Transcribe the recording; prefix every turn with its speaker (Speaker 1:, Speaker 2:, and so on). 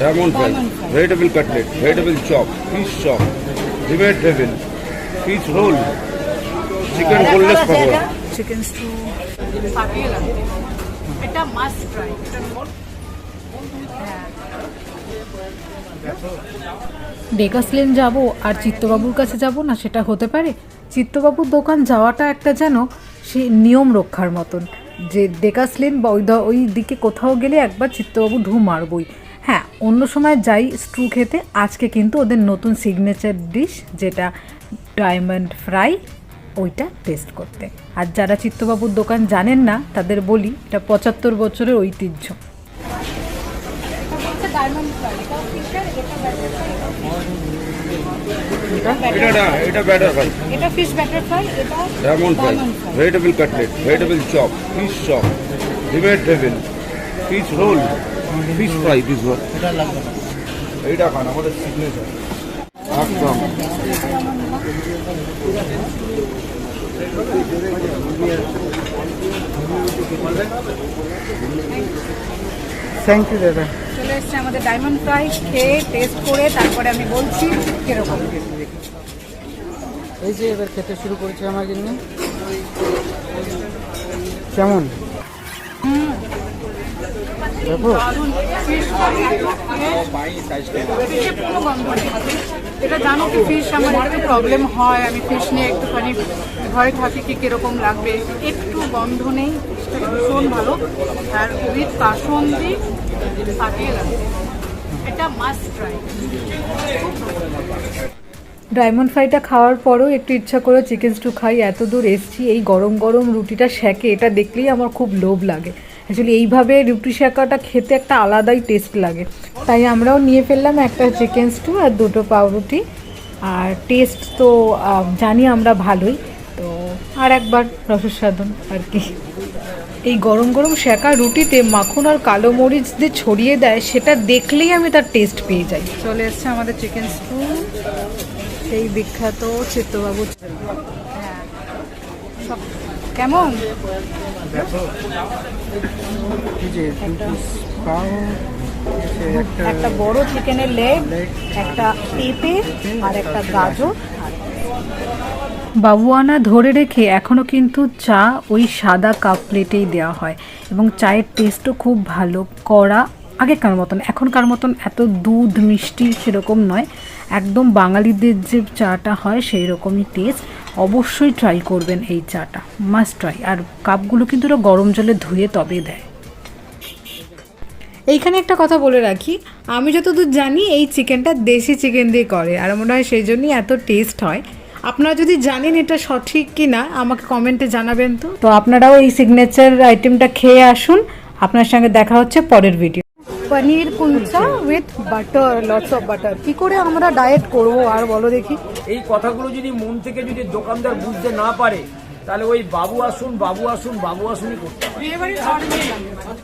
Speaker 1: Diamond fry.
Speaker 2: Vegetable cutlet vegetable chop fish chop demat table fish roll chicken boneless pakora
Speaker 1: chicken stew ফাটিয়ে লাগবে এটা must try এটা
Speaker 3: ডেকাসলেন যাব আর চিত্তবাবুর কাছে যাব না সেটা হতে পারে। চিত্তবাবুর দোকান যাওয়াটা একটা যেন সে নিয়ম রক্ষার মতন। যে ডেকাসলেন বা ওই ওই দিকে কোথাও গেলে একবার চিত্তবাবু ঢু মারবই। হ্যাঁ অন্য সময় যাই স্ট্রু খেতে আজকে কিন্তু ওদের নতুন সিগনেচার ডিশ যেটা ডায়মন্ড ফ্রাই ওইটা টেস্ট করতে। আর যারা চিত্তবাবুর দোকান জানেন না তাদের বলি এটা পঁচাত্তর বছরের ঐতিহ্য।
Speaker 1: ডায়মন্ড ফ্রাই এটা
Speaker 2: batter fry
Speaker 1: fish batter fry এটা
Speaker 2: diamond fry vegetable cutlet vegetable chop fish chop demat table fish roll fish fry this one এইটা খান আমাদের সিগনেচার একদম।
Speaker 4: থ্যাংক ইউ দাদা।
Speaker 1: চলে এসছে আমাদের ডায়মন্ড ফ্রাই খেয়ে টেস্ট করে তারপরে আমি বলছি কীরকম।
Speaker 4: এই যে এবার খেতে শুরু করেছে আমার জন্য। কেমন? দেখো
Speaker 1: এটা জানো কি ফিশ আমার একটু প্রবলেম হয়। আমি ফিশ নিয়ে একটুখানি ভয় থাকি কি কীরকম লাগবে। একটু গন্ধ নেই। ভীষণ ভালো। আর উইথ কাসন্দি ফাটিয়ে লাগবে এটা মাস্ট ট্রাই
Speaker 3: ডায়মন্ড ফ্রাইটা খাওয়ার পরেও একটু ইচ্ছা করে চিকেন স্টু খাই। এত দূর এসছি, এই গরম গরম রুটিটা সেকে। এটা দেখলেই আমার খুব লোভ লাগে। অ্যাকচুয়ালি এইভাবে রুটি শেখাটা খেতে একটা আলাদাই টেস্ট লাগে। তাই আমরাও নিয়ে ফেললাম একটা চিকেন স্টু আর দুটো পাউরুটি। আর টেস্ট তো জানি আমরা ভালোই। তো আর একবার রসস্বাদন আর কি। এই গরম গরম শেখা রুটিতে মাখন আর কালো মরিচ দিয়ে ছড়িয়ে দেয়, সেটা দেখলেই আমি তার টেস্ট পেয়ে যাই।
Speaker 1: চলে এসছে আমাদের চিকেন স্টু সেই বিখ্যাত চিত্তবাবু। হ্যাঁ। কেমন? একটা বড় চিকেনের লেগ একটা পেঁপে আর একটা গাজর।
Speaker 3: বাবুয়ানা ধরে রেখে এখনও কিন্তু চা ওই সাদা কাপ প্লেটেই দেওয়া হয় এবং চায়ের টেস্টও খুব ভালো। কড়া আগেকার মতন, এখনকার মতন এত দুধ মিষ্টি সেরকম নয়। একদম বাঙালিদের যে চাটা হয় সেই রকমই টেস্ট অবশ্যই ট্রাই করবেন এই চাটা মাস্ট ট্রাই আর কাপগুলো কিন্তু ওরা গরম জলে ধুয়ে তবে দেয়। এইখানে একটা কথা বলে রাখি, আমি যতদূর জানি এই চিকেনটা দেশি চিকেন দিয়ে করে, আর মনে হয় সেই জন্যই এত টেস্ট হয়। আপনারা যদি জানেন এটা সঠিক কি না আমাকে কমেন্টে জানাবেন তো। তো আপনারাও এই সিগনেচার আইটেমটা খেয়ে আসুন। আপনার সঙ্গে দেখা হচ্ছে পরের video
Speaker 1: paneer kulcha with butter lots of butter কি করে আমরা ডায়েট করব? আর বলো দেখি।
Speaker 5: এই কথাগুলো যদি মন থেকে যদি দোকানদার বুঝতে না পারে তাহলে ওই বাবু আসুন বাবু আসুন বাবু আসুনই করতে হবে।